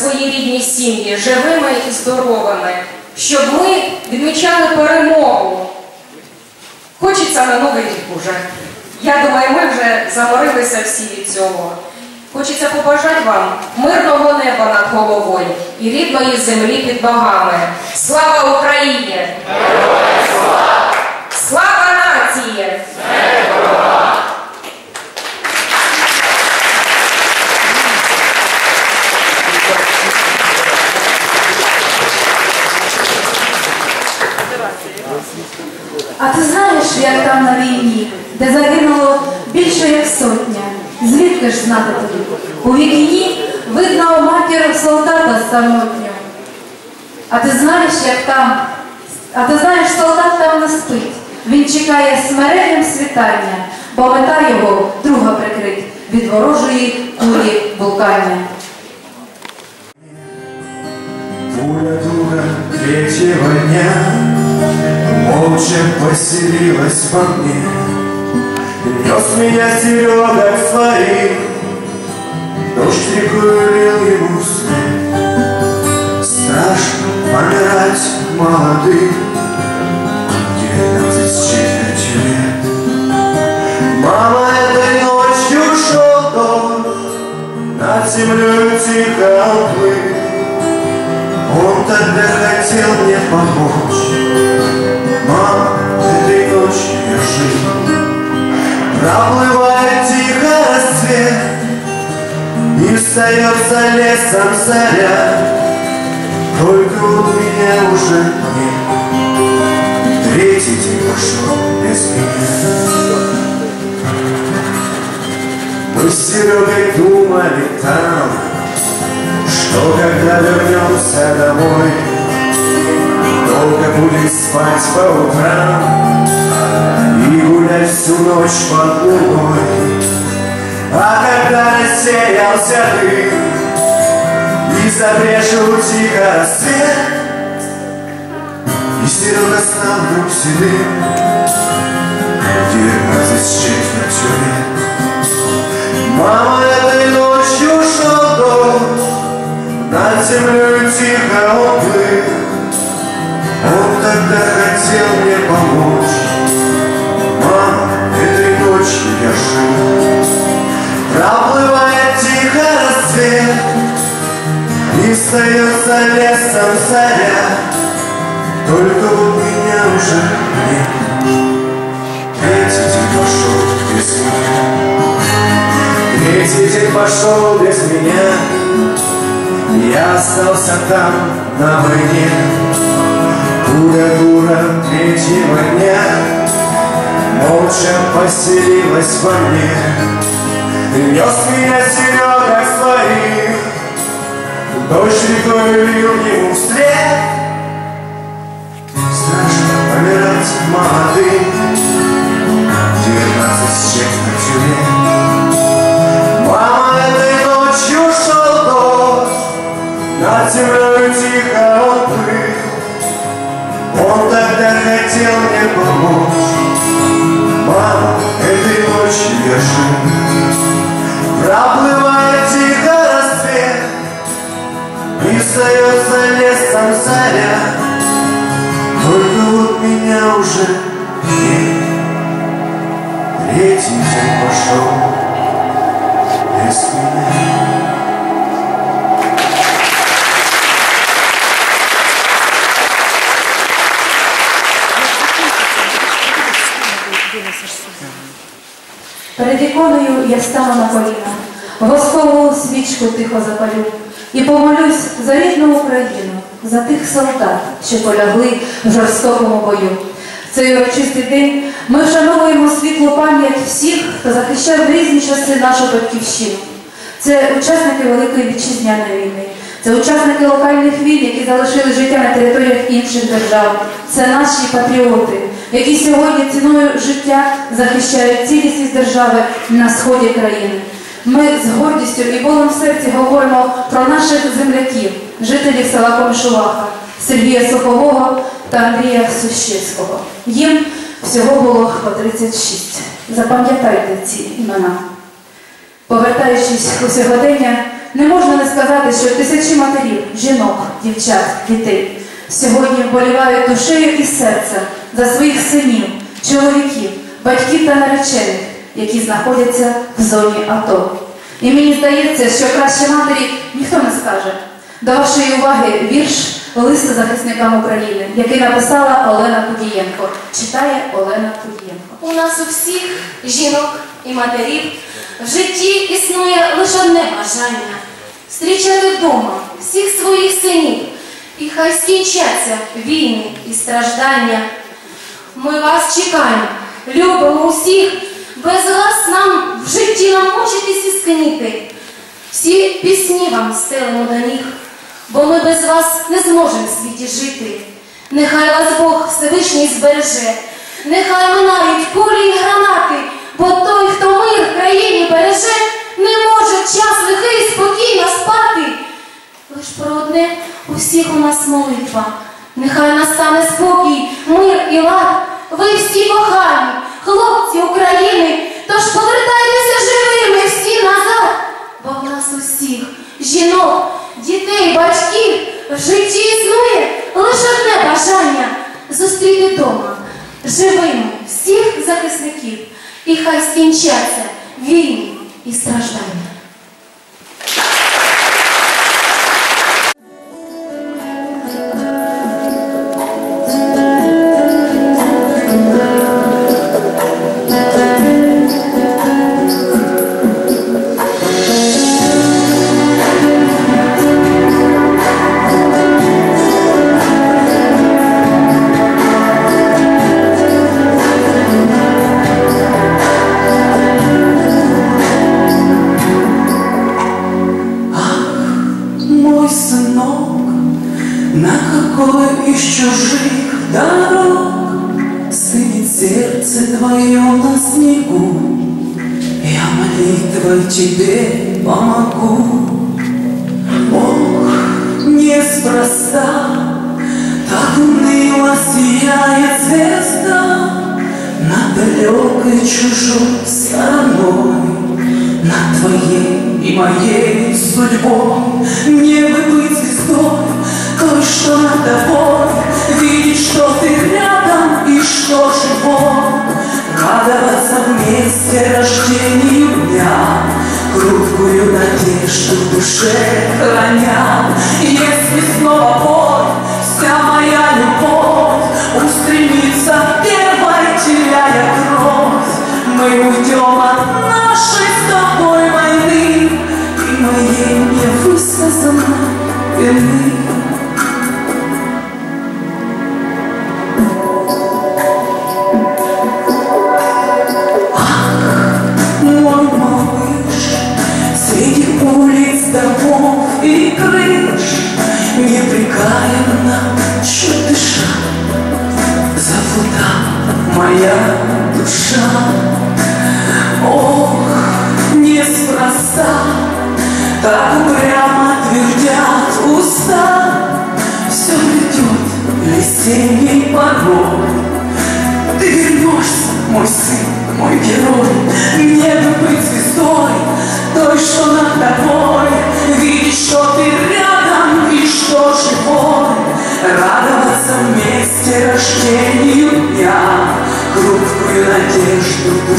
свої рідні сім'ї живими і здоровими, щоб ми відмічали перемогу. Хочеться на новий рік уже. Я думаю, ми вже заморилися всі від цього. Хочеться побажати вам мирного неба над головою і рідної землі під ногами. Слава Україні! Слава нації! А ти знаєш, як там на війні, де загинуло більше як сотня? Звідки ж знати тобі? У вікні видно у матір солдата самотнього. А ти знаєш, як там, а ти знаєш, солдат там не спить. Він чекає смиренням світання, бо мета його друга прикрить від ворожої кулі булкання. Пуля дура третьего дня Молча поселилась во мне. Нес меня Серега своих Дождь рекой лил ему вслед. Страшно помирать молодым Девятнадцать с четвертью лет. Мама этой ночью шел дождь. Над землей тихо плыл. Он тогда хотел мне помочь Проплывает тихо рассвет И встает за лесом заря. Только вот меня уже нет. Третий день пошел без меня. Мы с Серегой думали там что когда вернемся домой Долго будем спать по утрам И гулять всю ночь под луной. А когда рассеялся дым И забрежил тихо рассвет И Серега стал вдруг седым Девятнадцать с лесом заря Только вот меня уже нет. Третий день пошел без меня. Третий день пошел без меня. Я остался там, на войне Дура, дура третьего дня. Молча поселилась во мне. Нес меня Серега Дождь рекой лил ему вслед. Страшно помирать молодым Девятнадцать с четвертью лет Мама этой ночью шел дождь. Над землей тихо он плыл Он тогда хотел мне помочь. Мама, этой ночью я жил И встает за лесом заря Только вот меня уже нет Третий день пошел без меня Перед іконою я стану на коліна, воскову свічку тихо запалю і помолюсь за рідну Україну, за тих солдат, що полягли в жорстокому бою. В цей урочистий день ми вшановуємо світлу пам'ять всіх, хто захищав різні часи нашу батьківщину. Це учасники Великої вітчизняної війни, це учасники локальних війн, які залишили життя на територіях інших держав. Це наші патріоти, які сьогодні ціною життя захищають цілісність держави на сході країни. Ми з гордістю і болем в серці говоримо про наших земляків, жителів села Комшуваха, Сергія Сухового та Андрія Сущевського. Їм всього було по 36 Запам'ятайте ці імена. Повертаючись у сьогодення, не можна не сказати, що тисячі матерів, жінок, дівчат, дітей сьогодні вболівають душею і серцем за своїх синів, чоловіків, батьків та наречених, які знаходяться в зоні АТО. І мені здається, що краще матері ніхто не скаже. До вашої уваги вірш Лист захисникам України, який написала Олена Кудієнко. Читає Олена Кудієнко. У нас у всіх жінок і матерів в житті існує лише одне бажання зустрічати вдома всіх своїх синів, і хай скінчаться війни і страждання. Ми вас чекаємо, любимо усіх, без вас нам в житті намочитись і скніти. Всі пісні вам стелимо до ніг, бо ми без вас не зможемо в світі жити. Нехай вас Бог Всевишній збереже, нехай минають кулі й гранати, бо той, хто мир в країні береже, не може час лихий спокійно спати. Лиш про одне у всіх у нас молитва. Нехай настане спокій, мир і лад. Ви всі кохані, хлопці України, тож повертайтеся живими всі назад. Бо в нас усіх жінок, дітей, батьків в житті існує лише одне бажання зустріти дома живими всіх захисників, і хай скінчаться війни і страждання. Далекой чужой стороной над твоей и моей судьбой бы быть звездой, той, что над тобой. Видеть, что ты рядом и что живой. Радоваться вместе рождению дня. Круткую надежду в душе храня Если снова бой, вся моя любовь Устремится первой, теряя кровь Мы уйдем от нашей с тобой войны И моей невысказанной вины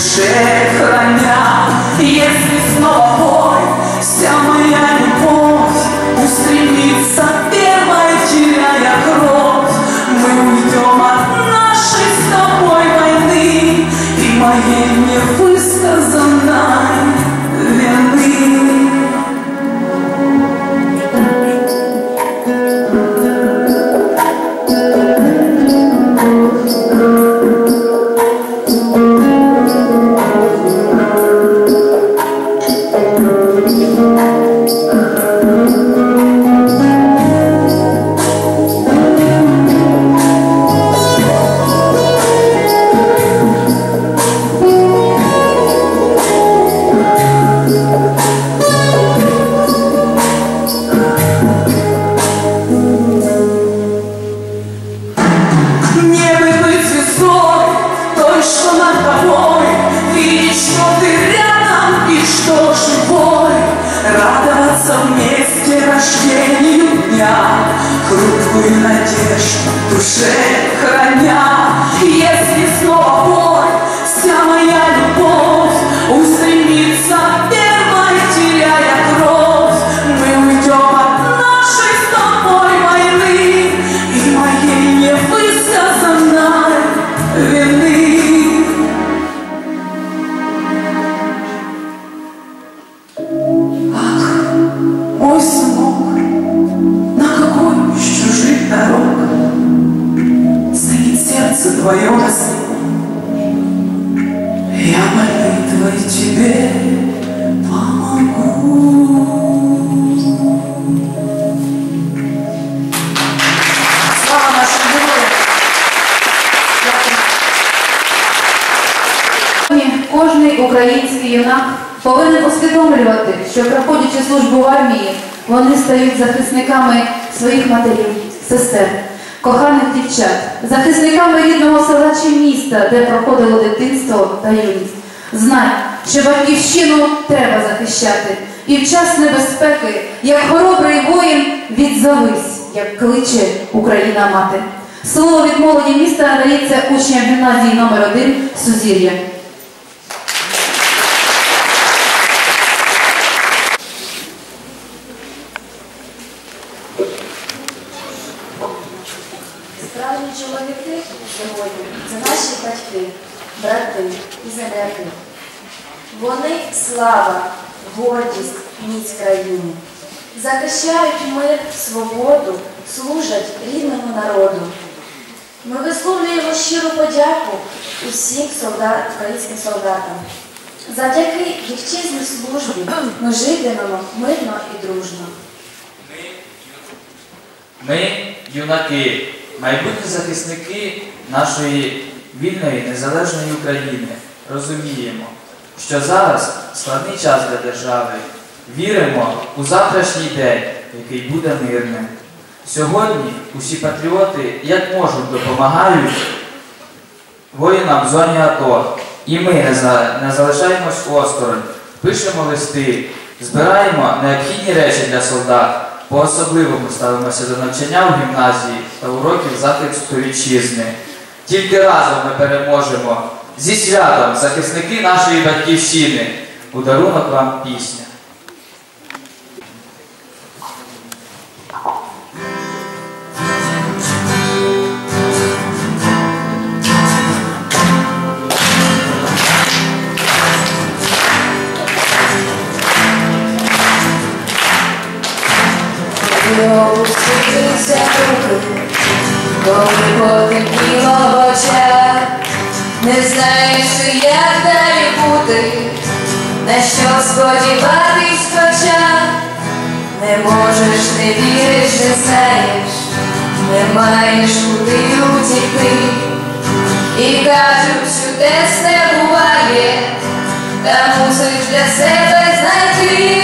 say Кожний український юнак повинен усвідомлювати, що проходячи службу в армії, вони стають захисниками своїх матерів, сестер, коханих дівчат, захисниками рідного села чи міста, де проходило дитинство та юність. Знай, що батьківщину треба захищати, і в час небезпеки, як хоробрий воїн, відзовись, як кличе Україна мати. Слово від молоді міста надається учням гімназії номер 1 Сузір'я. Справжні чоловіки сьогодні це наші батьки, брати і земляки. Вони слава, гордість, міць країни. Захищають мир, свободу, служать рідному народу. Ми висловлюємо щиру подяку усім солдат, українським солдатам. Завдяки вітчизній службі ми житимемо мирно і дружно. Ми, юнаки, майбутні захисники нашої вільної незалежної України, розуміємо, що зараз складний час для держави. Віримо у завтрашній день, який буде мирним. Сьогодні усі патріоти як можуть допомагають воїнам в зоні АТО. І ми не, залишаємось осторонь, пишемо листи, збираємо необхідні речі для солдат, по-особливому ставимося до навчання в гімназії та уроків захисту вітчизни. Тільки разом ми переможемо. Зі святом захисники нашої батьківщини. У дарунок вам пісня. Опустилися руки, коли потемніло не знаєш, як далі бути, на що сподіватись хоча, не можеш, не віриш, не знаєш, не маєш куди утікти, і кажуть, що десь не буває, та мусиш для себе знайти.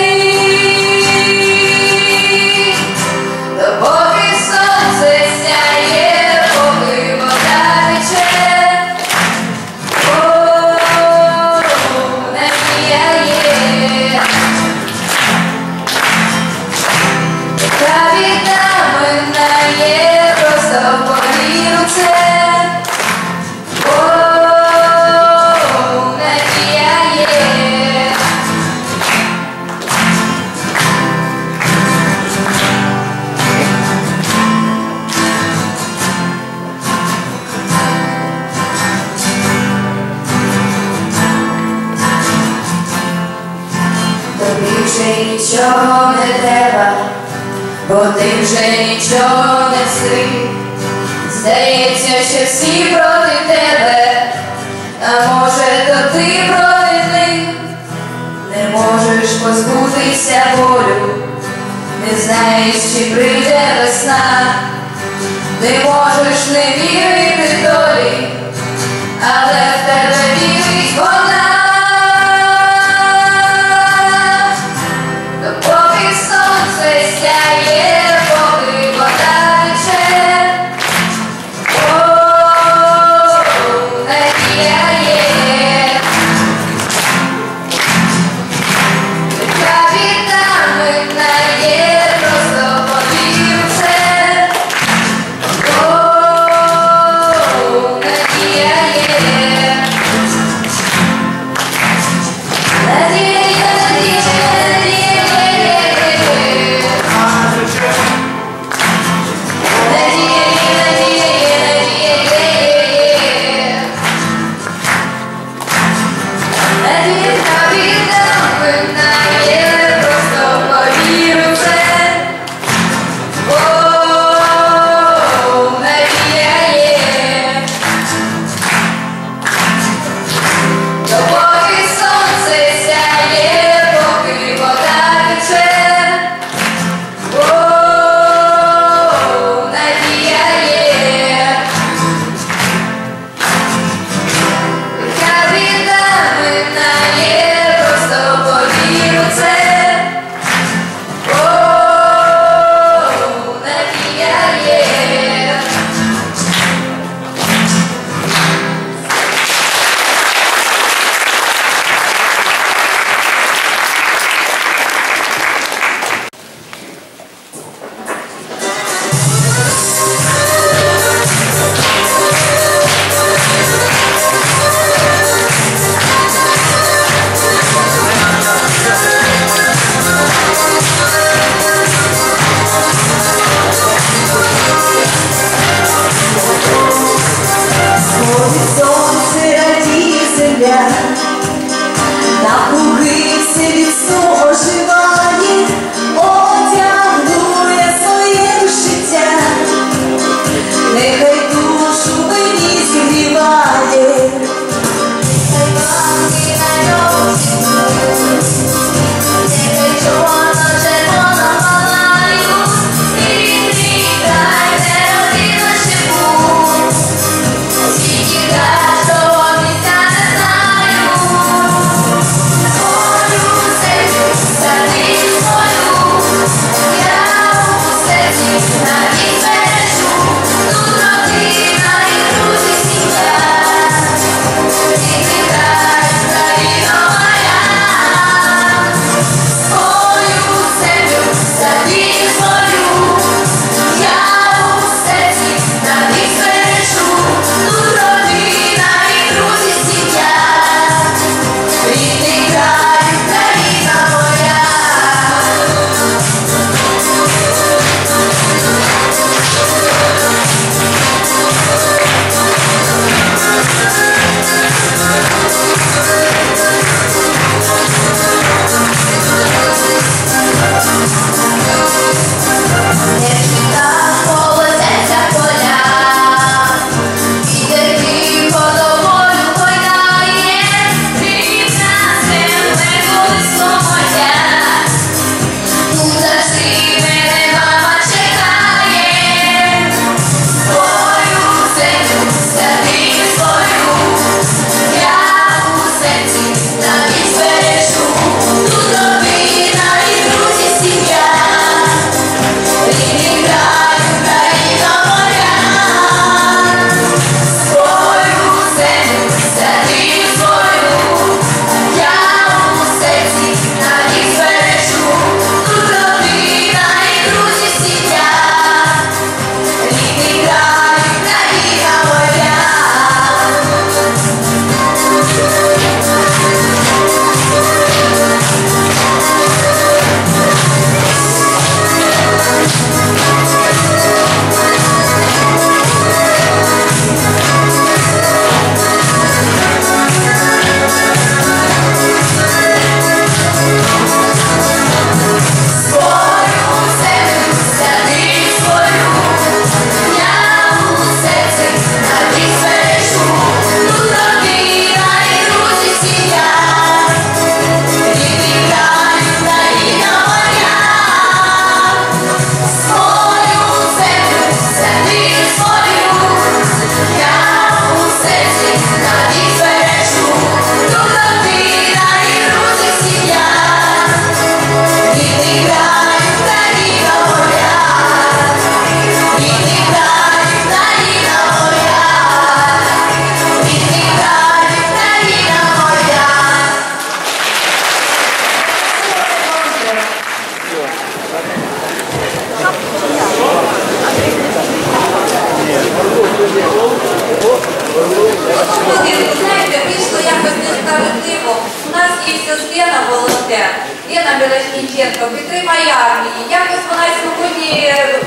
Знаєте, вийшло якось несправедливо. У нас є Лена волонтер, Лена Білошніченко, підтримає армії. Якось вона сьогодні е,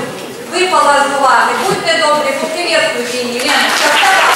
випала з уваги. Будьте добрі, поприветствуйте її. Вставай.